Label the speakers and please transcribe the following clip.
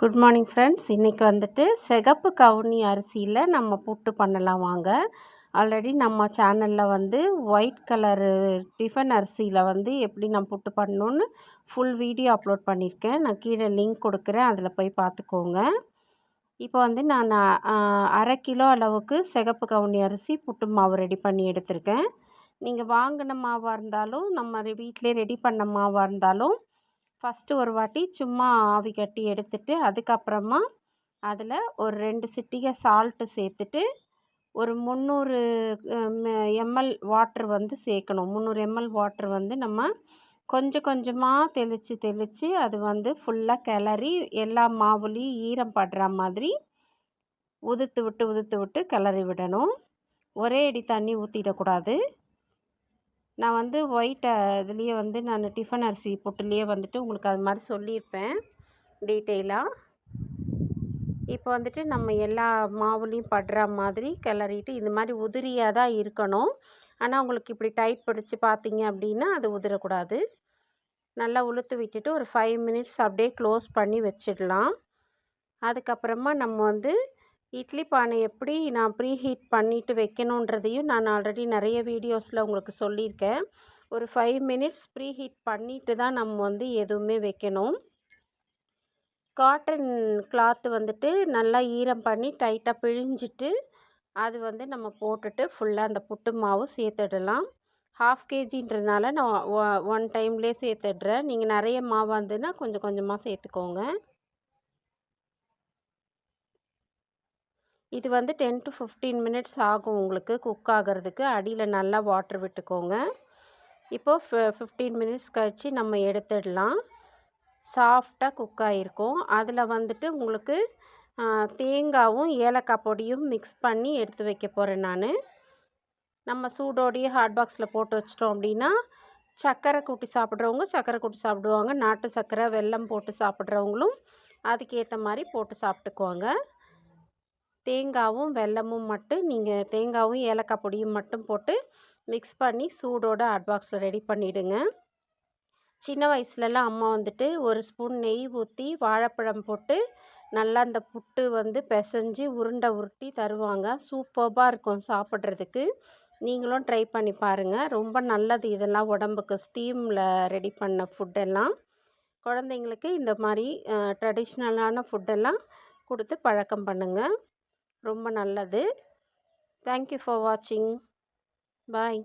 Speaker 1: Good morning friends. இன்றைக்கி வந்துட்டு சிகப்பு கவுனி அரிசியில் நம்ம புட்டு பண்ணலாம் வாங்க. ஆல்ரெடி நம்ம சேனலில் வந்து ஒயிட் கலரு டிஃபன் அரிசியில் வந்து எப்படி நான் புட்டு பண்ணணுன்னு ஃபுல் வீடியோ அப்லோட் பண்ணியிருக்கேன். நான் கீழே லிங்க் கொடுக்குறேன். அதில் போய் பார்த்துக்கோங்க. இப்போ வந்து நான் அரை கிலோ அளவுக்கு சிகப்பு கவுனி அரிசி புட்டு மாவு ரெடி பண்ணி எடுத்திருக்கேன். நீங்கள் வாங்கின மாவாக இருந்தாலும் நம்ம வீட்டிலே ரெடி பண்ண மாவாக இருந்தாலும் ஃபஸ்ட்டு ஒரு வாட்டி சும்மா ஆவி கட்டி எடுத்துட்டு அதுக்கப்புறமா அதில் ஒரு ரெண்டு சிட்டிகை சால்ட்டு சேர்த்துட்டு ஒரு முந்நூறு எம்எல் வாட்ரு வந்து சேர்க்கணும். முந்நூறு எம்எல் வாட்ரு வந்து நம்ம கொஞ்சம் கொஞ்சமாக தெளித்து தெளித்து அது வந்து ஃபுல்லாக கிளறி எல்லா மாவுலேயும் ஈரம் படுற மாதிரி உதுத்து விட்டு உதுத்து விட்டு கிளறி விடணும். ஒரே அடி தண்ணி ஊற்றிடக்கூடாது நான் வந்து ஒயிட் இதுலேயே வந்து நான் டிஃபன் அரிசி பொட்டுலேயே வந்துட்டு உங்களுக்கு அது மாதிரி சொல்லியிருப்பேன் டீட்டெயிலாக இப்போ வந்துட்டு நம்ம எல்லா மாவுலேயும் படுற மாதிரி கிளறிட்டு இந்த மாதிரி உதிரியாக தான் இருக்கணும். ஆனால் உங்களுக்கு இப்படி டைட் பிடிச்சி பார்த்தீங்க அப்படின்னா அது உதிரக்கூடாது. நல்லா உளுத்து விட்டுட்டு ஒரு ஃபைவ் மினிட்ஸ் அப்படியே க்ளோஸ் பண்ணி வச்சிடலாம். அதுக்கப்புறமா நம்ம வந்து இட்லி பானை எப்படி நான் ப்ரீ ஹீட் பண்ணிவிட்டு வைக்கணுன்றதையும் நான் ஆல்ரெடி நிறைய வீடியோஸில் உங்களுக்கு சொல்லியிருக்கேன். ஒரு ஃபைவ் மினிட்ஸ் ப்ரீ ஹீட் பண்ணிவிட்டு தான் நம்ம வந்து எதுவுமே வைக்கணும். காட்டன் கிளாத்து வந்துட்டு நல்லா ஈரம் பண்ணி டைட்டாக பிழிஞ்சிட்டு அது வந்து நம்ம போட்டுட்டு ஃபுல்லாக அந்த புட்டு மாவு சேர்த்துடலாம். ஹாஃப் கேஜின்றதுனால நான் ஒன் டைம்லேயே சேர்த்துடுறேன். நீங்கள் நிறைய மாவு வந்துன்னா கொஞ்சம் கொஞ்சமாக சேர்த்துக்கோங்க. இது வந்து டென் டு ஃபிஃப்டீன் மினிட்ஸ் ஆகும் உங்களுக்கு குக் ஆகிறதுக்கு. அடியில் நல்லா வாட்ரு விட்டுக்கோங்க. இப்போது ஃபி ஃபிஃப்டீன் மினிட்ஸ் கழித்து நம்ம எடுத்துடலாம். சாஃப்டாக குக் ஆகிருக்கும் அதில் வந்துட்டு உங்களுக்கு தேங்காவும் ஏலக்காய் பொடியும் மிக்ஸ் பண்ணி எடுத்து வைக்க போகிறேன் நான். நம்ம சூடோடையே ஹாட் பாக்ஸில் போட்டு வச்சிட்டோம் அப்படின்னா சர்க்கரை கூட்டி சாப்பிட்றவங்க சர்க்கரை கூட்டி சாப்பிடுவாங்க. நாட்டு சர்க்கரை வெல்லம் போட்டு சாப்பிட்றவங்களும் அதுக்கேற்ற மாதிரி போட்டு சாப்பிட்டுக்குவாங்க தேங்காவும் வெல்லமும் மட்டும் நீங்கள் தேங்காவும் ஏலக்காய் பொடியும் மட்டும் போட்டு மிக்ஸ் பண்ணி சூடோட ஹாட் பாக்ஸில் ரெடி பண்ணிவிடுங்க சின்ன வயசுலலாம் அம்மா வந்துட்டு ஒரு ஸ்பூன் நெய் ஊற்றி வாழைப்பழம் போட்டு நல்லா அந்த புட்டு வந்து பிசைஞ்சு உருண்டை உருட்டி தருவாங்க. சூப்பர்பாக இருக்கும் சாப்பிட்றதுக்கு. நீங்களும் ட்ரை பண்ணி பாருங்கள் ரொம்ப நல்லது இதெல்லாம் உடம்புக்கு ஸ்டீமில் ரெடி பண்ண ஃபுட்டெல்லாம் குழந்தைங்களுக்கு இந்த மாதிரி ட்ரெடிஷ்னலான ஃபுட்டெல்லாம் கொடுத்து பழக்கம் பண்ணுங்கள் ரொம்ப நல்லது. தேங்க்யூ ஃபார் வாட்சிங் பாய்